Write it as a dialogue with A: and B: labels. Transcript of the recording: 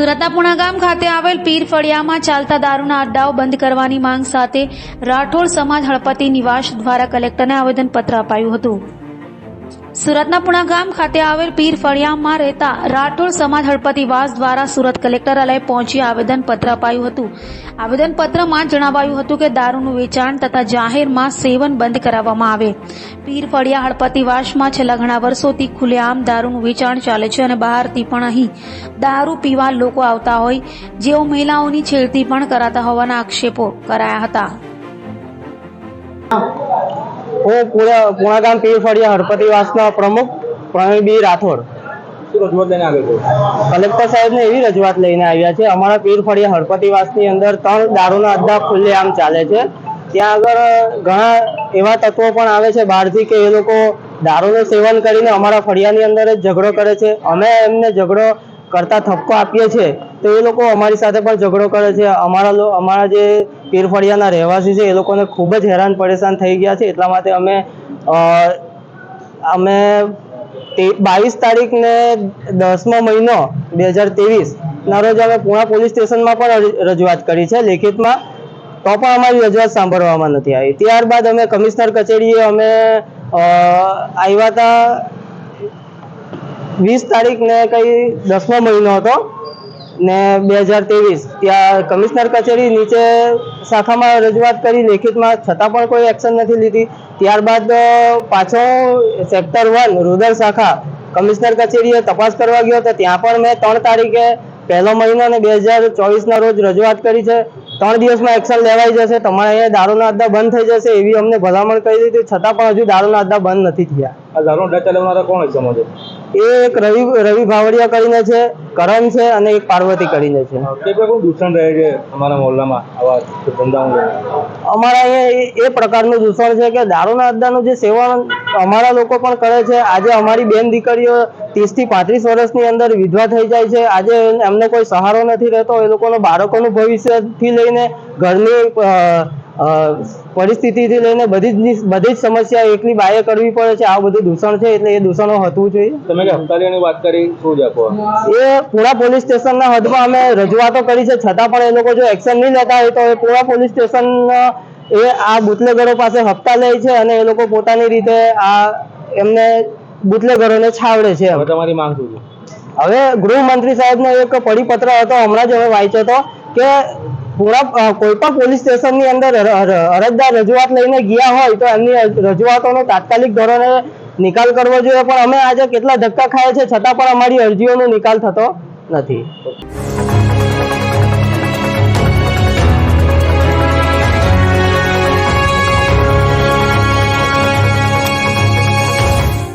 A: સુરતના પુણા ગામ ખાતે આવેલ પીર ફળિયામાં ચાલતા દારૂના અડ્ડાઓ બંધ કરવાની માંગ સાથે રાઠોડ સમાજ હળપતિ નિવાસ દ્વારા કલેક્ટરને આવેદનપત્ર અપાયું હતું. સુરતના પુણા ગામ ખાતે આવેલ પીર ફળિયામાં રહેતા રાઠોડ સમાજ હળપતિવાસ દ્વારા સુરત કલેક્ટરાલય પહોંચી આવેદનપત્ર અપાયું હતું. આવેદનપત્રમાં જણાવાયું હતું કે દારૂનું વેચાણ તથા જાહેરમાં સેવન બંધ કરાવવામાં આવે. પીર ફળિયા હળપતિવાસમાં છેલ્લા ઘણા વર્ષોથી ખુલ્લેઆમ દારૂનું વેચાણ ચાલે છે અને બહારથી પણ અહીં દારૂ પીવા લોકો આવતા હોય. જેઓ મહિલાઓની છેડતી પણ કરાતા હોવાના આક્ષેપો કરાયા હતા.
B: હું પુણા ગામ પીર ફળિયા હરપતિવાસના પ્રમુખ પ્રવીણબી રાઠોડ.
C: શું સાહેબ ને
B: કલેક્ટર સાહેબને એવી રજૂઆત લઈને આવ્યા છે અમારા પીર ફળિયા હરપતિવાસની અંદર ત્રણ દારૂના અડ્ડા ખુલ્લેઆમ ચાલે છે. ત્યાં આગળ ઘણા એવા તત્વો પણ આવે છે બહારથી કે એ લોકો દારૂનું સેવન કરીને અમારા ફળિયાની અંદર જ ઝઘડો કરે છે. અમે એમને ઝઘડો કરતા ઠપકો આપીએ છીએ, તો એ લોકો અમારી સાથે પણ ઝઘડો કરે છે. અમારા અમારા જે પીરફળિયાના રહેવાસી છે, એ લોકોને ખૂબ જ હેરાન પરેશાન થઈ ગયા છે. એટલા માટે અમે અમે બાવીસ તારીખને દસમો મહિનો બે હજાર ત્રેવીસ, ના રોજ અમે પુણા પોલીસ સ્ટેશનમાં પણ રજૂઆત કરી છે લેખિતમાં. તો પણ અમારી રજૂઆત સાંભળવામાં નથી આવી. ત્યારબાદ અમે કમિશનર કચેરીએ અમે આવ્યા હતા વીસ તારીખ ને કઈ દસમો મહિનો હતો ને બે હજાર ત્રેવીસ, ત્યાં કમિશનર કચેરી નીચે શાખામાં રજૂઆત કરી, લેખિતમાં છતાં પણ કોઈ એક્શન નથી લીધી. ત્યારબાદ પાછો સેક્ટર વન રૂરલ શાખા, કમિશનર કચેરીએ તપાસ કરવા ગયો તો ત્યાં પણ મેં ત્રણ તારીખે પહેલો મહિનો અને બે હજાર ચોવીસના રોજ રજૂઆત કરી છે. ત્રણ દિવસમાં એક્શન લેવાઈ જશે, તમારે અહીંયા દારૂના અડ્ડા બંધ થઈ જશે એવી અમને ભલામણ કરી દીધી. છતાં પણ હજુ દારૂના અડ્ડા બંધ નથી થયા.
C: આ ધારો અડ્ડા ચલાવનારા કોણ છે સમાજે
B: એ એક રવિ રવિ ભાવડિયા કરીને છે કરણ છે અને એક પાર્વતી કરીને છે.
C: દૂષણ રહે છે અમારા મોહલ્લામાં આવા ધંધાઓ
B: અમારા અહીંયા એ- એ પ્રકારનું દૂષણ છે કે દારૂના અડ્ડાનું જે સેવન અમારા લોકો પણ કરે છે. આજે અમારી બેન દીકરીઓ ત્રીસથી પાંત્રીસ વર્ષની અંદર વિધવા થઈ જાય છે. આજે એમને કોઈ સહારો નથી રહેતો. એ લોકોનું બાળકોનું ભવિષ્યથી લઈને ઘરની પરિસ્થિતિથી લઈને બધી જ બધી જ સમસ્યા એકલી બાએ કરવી પડે છે. આ બધું દૂષણ છે એટલે એ દૂષણો હટવું જોઈએ
C: તમે જે વાત કરી શું જ આપો?
B: એ પુણા પોલીસ સ્ટેશનના હદમાં અમે રજૂઆતો કરી છે. છતાં પણ એ લોકો જો એક્શન નહીં લેતા હોય તો એ પુણા પોલીસ સ્ટેશન એ આ બુટલેગરો પાસે હપ્તા લે છે અને એ લોકો પોતાની રીતે આ એમને બુટલેગરોને છાવડે છે
C: હવે તમારી માંગ શું છે?
B: હવે ગૃહમંત્રી સાહેબનો એક પરિપત્ર હતો હમણાં જ હવે વાંચ્યો હતો કે અ, કોઈ પણ પોલીસ સ્ટેશનની અંદર અર- અર- અરજદાર રજૂઆત લઈને ગયા હોય તો એમની રજૂઆતોનો તાત્કાલિક ધોરણે નિકાલ કરવો જોઈએ. પણ અમે આજે કેટલા ધક્કા ખાયા છે છતાં પણ અમારી અરજીઓનો નિકાલ થતો નથી.